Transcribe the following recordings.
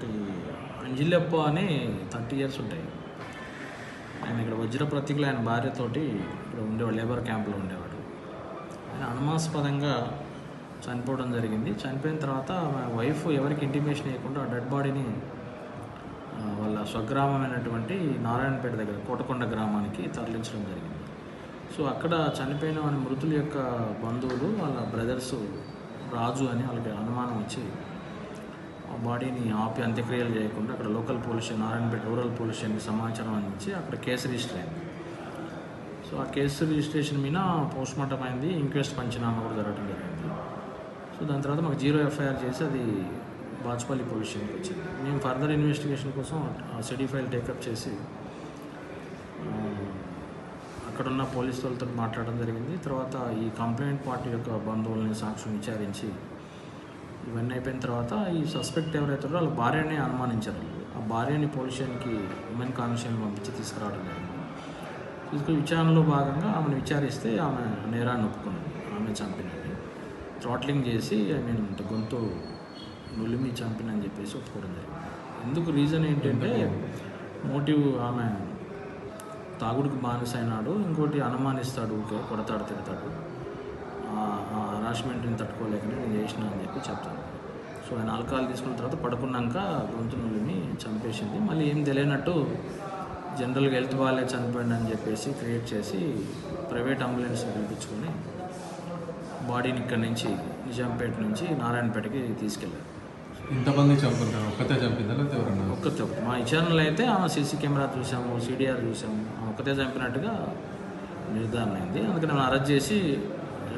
ఒకటి అంజిలప్ప అని thirty years ఉంటాయి. ఆయన ఇక్కడ వజ్ర ప్రతీకులు ఆయన భార్యతోటి ఇక్కడ ఉండేవాడు లేబర్ క్యాంప్లో ఉండేవాడు. ఆయన అనుమాస్పదంగా చనిపోవడం జరిగింది. చనిపోయిన తర్వాత వైఫ్ ఎవరికి ఇంటిమేషన్ ఇవ్వకుండా డెడ్ బాడీని వాళ్ళ స్వగ్రామమైనటువంటి నారాయణపేట దగ్గర కోటకొండ గ్రామానికి తరలించడం జరిగింది. సో అక్కడ చనిపోయిన వాళ్ళ మృతుల యొక్క బంధువులు వాళ్ళ బ్రదర్స్ రాజు అని వాళ్ళకి అనుమానం వచ్చి బాడీని ఆపి అంత్యక్రియలు చేయకుండా అక్కడ లోకల్ పోలీషన్ ఆర్ఎన్పేట రూరల్ పోలీస్ సమాచారం అందించి అక్కడ కేసు రిజిస్టర్ అయింది. సో ఆ కేసు రిజిస్ట్రేషన్ మీద పోస్ట్ మార్టం అయింది ఇంక్వెస్ట్ పంచనామా కూడా జరగడం జరిగింది. సో దాని తర్వాత మాకు జీరో ఎఫ్ఐఆర్ చేసి అది బాజ్పల్లి పొజిషన్కి వచ్చింది. మేము ఫర్దర్ ఇన్వెస్టిగేషన్ కోసం ఆ ఫైల్ టేకప్ చేసి అక్కడున్న పోలీసు వాళ్ళతో మాట్లాడడం జరిగింది. తర్వాత ఈ కంప్లైంట్ పార్టీ యొక్క బంధువుల్ని సాక్షులు విచారించి ఇవన్నీ అయిపోయిన తర్వాత ఈ సస్పెక్ట్ ఎవరైతే ఉన్నారో వాళ్ళ భార్యని అనుమానించారు. ఆ భార్యని పోలీస్ స్టేషన్కి ఉమెన్ కమిషన్ పంపించి తీసుకురావడం జరిగింది. తీసుకుని విచారణలో భాగంగా ఆమెను విచారిస్తే ఆమె నేరాన్ని ఒప్పుకున్నది ఆమె చంపినది థ్రాట్లింగ్ చేసి ఐ మీన్ గొంతు నులిమి చంపినని చెప్పేసి ఒప్పుకోవడం జరిగింది. ఎందుకు రీజన్ ఏంటంటే మోటివ్ ఆమె తాగుడికి బానిస అయినాడు ఇంకోటి అనుమానిస్తాడు ఊకే కొడతాడు తిడతాడు. హరాస్మెంట్ని తట్టుకోలేకనే నేను చేసిన అని చెప్పి చెప్తాను సో ఆయన ఆల్కహాల్ తీసుకున్న తర్వాత పడుకున్నాక గొంతు నులిమి చంపేసింది. మళ్ళీ ఏం తెలియనట్టు జనరల్గా హెల్త్ బాగాలే చనిపోయింది అని చెప్పేసి క్రియేట్ చేసి ప్రైవేట్ అంబులెన్స్ పిలిపించుకొని బాడీని ఇక్కడి నుంచి నిజాంపేట నుంచి నారాయణపేటకి తీసుకెళ్ళారు. ఇంతమంది చంపుకుంటారు ఒక్కతే చంపిందా లేకపోతే ఎవరన్నా? ఒక్కతే మా విచారణలో అయితే ఆమె సీసీ కెమెరా చూసాము సీడీఆర్ చూసాము ఆమె ఒక్కతే చంపినట్టుగా నిర్ధారణ అయింది అందుకని అరెస్ట్ చేసి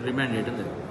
రిమాండ్ చేయడం జరిగింది.